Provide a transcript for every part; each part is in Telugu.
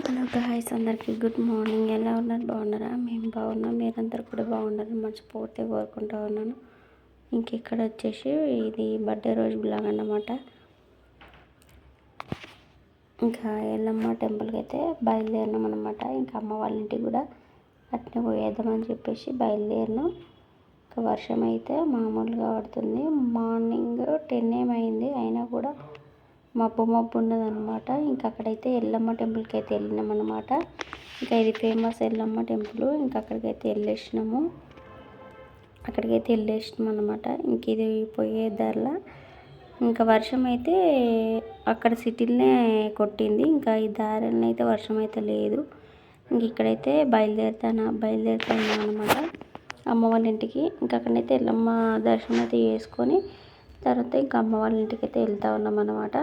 హలో గాయస్ అందరికీ గుడ్ మార్నింగ్. ఎలా ఉన్నారు? బాగున్నారా? మేము బాగున్నాం. మీరందరూ కూడా బాగున్నారని మనస్ఫూర్తిగా కోరుకుంటా ఉన్నాను. ఇంకెక్కడ వచ్చేసి ఇది బర్త్డే రోజు బ్లాగ్ అన్నమాట. ఇంకా ఎల్లమ్మ టెంపుల్కి అయితే బయలుదేరినాం అనమాట ఇంకా అమ్మ వాళ్ళ ఇంటికి కూడా అట్నే పోయేద్దామని చెప్పేసి బయలుదేరినాం. ఇంకా వర్షం అయితే మామూలుగా పడుతుంది. మార్నింగ్ టెన్ ఏం అయింది అయినా కూడా మబ్బు మబ్బు ఉన్నదనమాట ఇంకా అక్కడైతే ఎల్లమ్మ టెంపుల్కి అయితే వెళ్ళినాం అనమాట ఇంకా ఇది ఫేమస్ ఎల్లమ్మ టెంపుల్. ఇంకా అక్కడికైతే వెళ్ళేసినాము. అక్కడికైతే వెళ్ళేసినాం అనమాట ఇంక ఇది పోయే దారిలో. ఇంకా వర్షం అయితే అక్కడ సిటీలనే కొట్టింది. ఇంకా ఈ దారిలో అయితే వర్షం అయితే లేదు. ఇంక ఇక్కడైతే బయలుదేరుతాను బయలుదేరుతాను అనమాట అమ్మ వాళ్ళ ఇంటికి ఇంకా అక్కడైతే ఎల్లమ్మ దర్శనం అయితే చేసుకొని తర్వాత ఇంకా అమ్మ వాళ్ళ ఇంటికి అయితే వెళ్తా ఉన్నాం అనమాట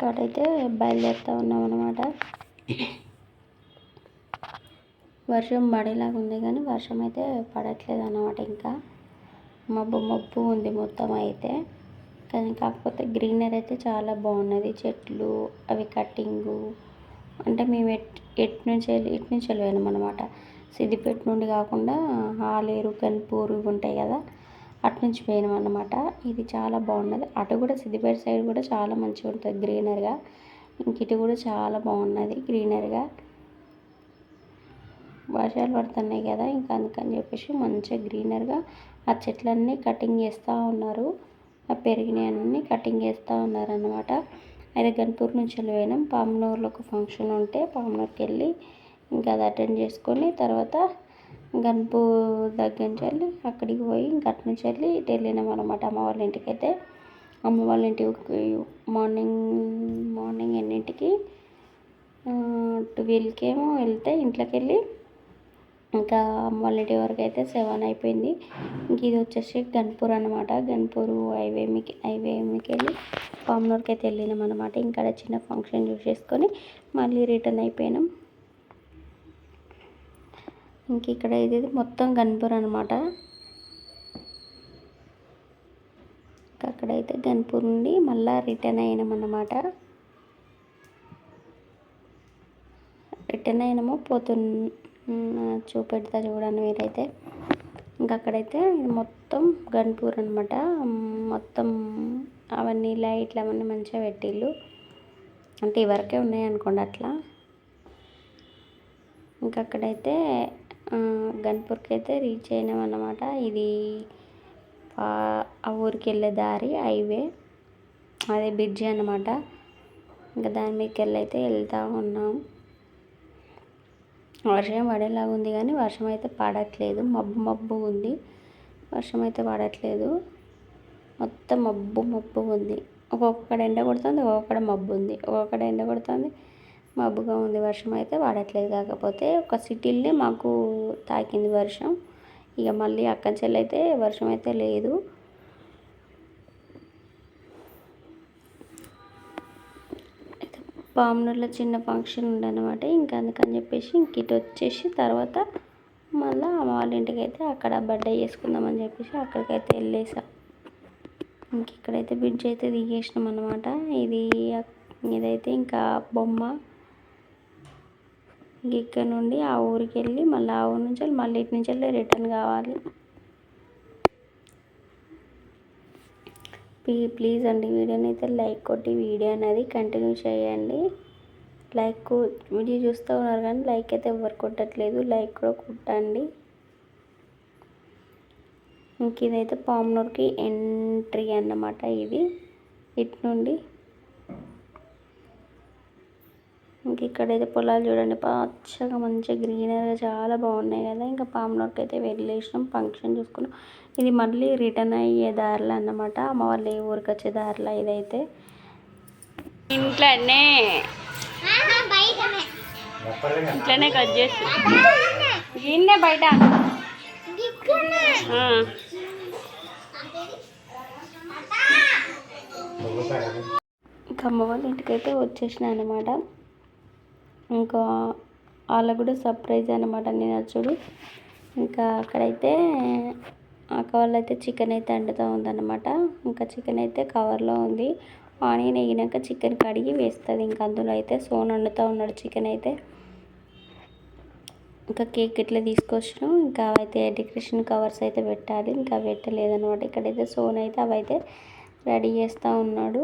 ఇక్కడైతే బయలుదేరుతూ ఉన్నాం అనమాట వర్షం పడేలాగా ఉంది కానీ వర్షం అయితే పడట్లేదు అనమాట ఇంకా. మబ్బు మబ్బు ఉంది మొత్తం అయితే. కానీ కాకపోతే గ్రీనరీ అయితే చాలా బాగున్నది. చెట్లు అవి కట్టింగు. అంటే మేము ఎట్ ఎటు నుంచి వెళ్ళి ఇటు నుంచి వెళ్ళాము అనమాట సిద్దిపేట నుండి కాకుండా ఆలేరు కన్పూరు ఇవి ఉంటాయి కదా. అటు నుంచి పోయినాం అన్నమాట. ఇది చాలా బాగున్నది. అటు కూడా సిద్దిపేట సైడ్ కూడా చాలా మంచిగా ఉంటుంది గ్రీనర్గా. ఇంక ఇటు కూడా చాలా బాగున్నది గ్రీనర్గా. వర్షాలు పడుతున్నాయి కదా ఇంకా అందుకని చెప్పేసి మంచిగా గ్రీనర్గా ఆ చెట్లన్నీ కటింగ్ చేస్తూ ఉన్నారు. ఆ పెరిగినవన్నీ కటింగ్ చేస్తూ ఉన్నారనమాట అయితే గణపూర్ నుంచి వెళ్ళిపోయినాం పామనూరులో ఒక ఫంక్షన్ ఉంటే పామనూరుకి వెళ్ళి ఇంకా అది అటెండ్ చేసుకొని తర్వాత గన్పూ దగ్గర నుంచి వెళ్ళి అక్కడికి పోయి ఇంకా అటు నుంచి వెళ్ళి ఇటు వెళ్ళినాం అనమాట అమ్మ వాళ్ళ ఇంటికి అయితే అమ్మ వాళ్ళ ఇంటికి మార్నింగ్ మార్నింగ్ ఎన్నింటికి? ట్వెల్వ్కి ఏమో వెళ్తే ఇంట్లోకి వెళ్ళి ఇంకా అమ్మ వాళ్ళ ఇంటి వరకు అయితే సెవెన్ అయిపోయింది. ఇంక ఇది వచ్చేసి గన్పూర్ అనమాట గన్పూర్ హైవే మీకు హైవే మీకు వెళ్ళి పామనూరుకి అయితే వెళ్ళినాం అనమాట ఇంకా చిన్న ఫంక్షన్ చూసేసుకొని మళ్ళీ రిటర్న్ అయిపోయినాం. ఇంక ఇక్కడ ఇది మొత్తం గన్పూర్ అనమాట అక్కడైతే గన్పూర్ నుండి మళ్ళీ రిటర్న్ అయినామన్నమాట రిటర్న్ అయినామో పోతున్న చూపెడతా చూడండి మీరైతే. ఇంకా అక్కడైతే మొత్తం గన్పూర్ అనమాట మొత్తం అవన్నీ లైట్లు అవన్నీ మంచిగా పెట్టిళ్ళు. అంటే ఇవరకే ఉన్నాయి అనుకోండి అట్లా. ఇంకా అక్కడైతే గన్పూర్కి అయితే రీచ్ అయినాం అన్నమాట ఇది ఆ ఊరికి వెళ్ళే దారి హైవే. అదే బ్రిడ్జి అనమాట ఇంకా దాని మీదకి వెళ్ళి అయితే వెళ్తూ ఉన్నాం. వర్షం పడేలాగా ఉంది కానీ వర్షం అయితే పడట్లేదు. మబ్బు మబ్బు ఉంది. వర్షం అయితే పడట్లేదు. మొత్తం మబ్బు మబ్బు ఉంది. ఒక్కొక్కడ ఎండ కొడుతుంది ఒక్కొక్కడ మబ్బు ఉంది. ఒక్కొక్కడ ఎండ కొడుతుంది. మబ్బుగా ఉంది వర్షం అయితే వాడట్లేదు కాకపోతే ఒక సిటీలనే మాకు తాకింది వర్షం. ఇక మళ్ళీ అక్కడి చెల్లి అయితే వర్షం అయితే లేదు. పామునూరులో చిన్న ఫంక్షన్ ఉండనమాట ఇంకా అందుకని చెప్పేసి ఇంక ఇటు వచ్చేసి తర్వాత మళ్ళీ అమ్మ వాళ్ళ ఇంటికి అయితే అక్కడ బర్త్డే చేసుకుందామని చెప్పేసి అక్కడికైతే వెళ్ళేసాం. ఇంక ఇక్కడైతే బ్రిడ్జ్ అయితే దిగేసినాం అనమాట ఇది ఇదైతే ఇంకా బొమ్మ. ఇక్కడ నుండి ఆ ఊరికి వెళ్ళి మళ్ళీ ఆ ఊరి నుంచి మళ్ళీ ఇటు నుంచి వెళ్ళి రిటర్న్ కావాలి. ప్లీజ్ అండి వీడియోని అయితే లైక్ కొట్టి వీడియో అనేది కంటిన్యూ చేయండి. లైక్ వీడియో చూస్తూ ఉన్నారు కానీ లైక్ అయితే ఎవరు కొట్టట్లేదు. లైక్ కూడా కొట్టండి. ఇంక ఇదైతే పామునూరుకి ఎంట్రీ అన్నమాట ఇది. ఇటు నుండి ఇంక ఇక్కడైతే పొలాలు చూడండి. పచ్చగా మంచిగా గ్రీనరీగా చాలా బాగున్నాయి కదా. ఇంకా పాములోకి అయితే వెళ్ళేసినాం ఫంక్షన్ చూసుకున్నాం. ఇది మళ్ళీ రిటర్న్ అయ్యే దారిలో అన్నమాట. అమ్మ వాళ్ళు ఏ ఊరికి వచ్చే దారిలో ఇదైతే. ఇంట్లోనే. ఇంట్లోనే కట్ చేసి. ఈయన్నే బయట. ఇంకా అమ్మ వాళ్ళ ఇంటికైతే వచ్చేసిన అనమాట ఇంకా వాళ్ళకు కూడా సర్ప్రైజ్ అనమాట నేను చూడు. ఇంకా అక్కడైతే అక్క వాళ్ళు అయితే చికెన్ అయితే అండుతూ ఉందన్నమాట. ఇంకా చికెన్ అయితే కవర్లో ఉంది. ఆనియన్ వేగినాక చికెన్ కడిగి వేస్తుంది. ఇంకా అందులో అయితే సోన్ వండుతూ ఉన్నాడు చికెన్ అయితే. ఇంకా కేక్ ఇట్లా తీసుకొచ్చిన. ఇంకా అవైతే డెకరేషన్ కవర్స్ అయితే పెట్టాలి. ఇంకా పెట్టలేదన్నమాట. ఇక్కడైతే సోన్ అయితే అవైతే రెడీ చేస్తూ ఉన్నాడు.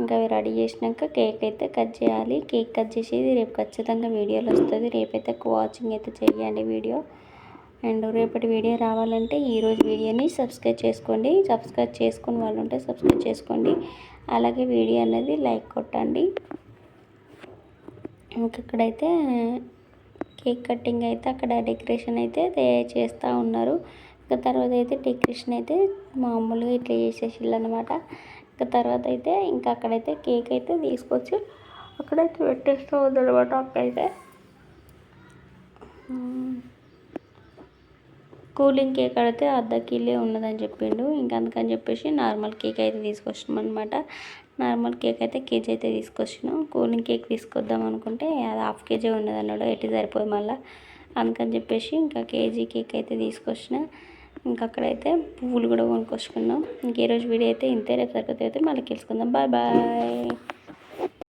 ఇంకా అవి రెడీ చేసినాక కేక్ అయితే కట్ చేయాలి. కేక్ కట్ చేసేది రేపు ఖచ్చితంగా వీడియోలో వస్తుంది. రేపైతే వాచింగ్ అయితే చేయండి వీడియో. అండ్ రేపటి వీడియో రావాలంటే ఈరోజు వీడియోని సబ్స్క్రైబ్ చేసుకోండి. సబ్స్క్రైబ్ చేసుకుని వాళ్ళు ఉంటే సబ్స్క్రైబ్ చేసుకోండి. అలాగే వీడియో అనేది లైక్ కొట్టండి. ఇంకక్కడైతే కేక్ కటింగ్ అయితే అక్కడ డెకరేషన్ అయితే చేస్తూ ఉన్నారు. ఇంకా తర్వాత అయితే డెకరేషన్ అయితే మామూలుగా ఇట్లా చేసేసిల్లు అనమాట ఇంకా తర్వాత అయితే ఇంకా అక్కడైతే కేక్ అయితే తీసుకొచ్చి అక్కడైతే పెట్టేస్తూ ఉందన్నమాట అక్కడైతే. కూలింగ్ కేక్ అయితే అర్ధ కిలో ఉన్నదని చెప్పిండు. ఇంకా అందుకని చెప్పేసి నార్మల్ కేక్ అయితే తీసుకొచ్చినాం అనమాట నార్మల్ కేక్ అయితే కేజీ అయితే తీసుకొచ్చినాం. కూలింగ్ కేక్ తీసుకొద్దాం అనుకుంటే అది హాఫ్ కేజీ ఉన్నది అన్నాడు ఎట్టి సరిపోయి మళ్ళీ. అందుకని చెప్పేసి ఇంకా కేజీ కేక్ అయితే తీసుకొచ్చిన. ఇంకా అక్కడైతే పువ్వులు కూడా కొనుక్కొచ్చుకున్నాం. ఇంక ఈరోజు వీడియో అయితే ఇంతే రేపు తరగతి అయితే మళ్ళీ కలుసుకుందాం. Bye bye.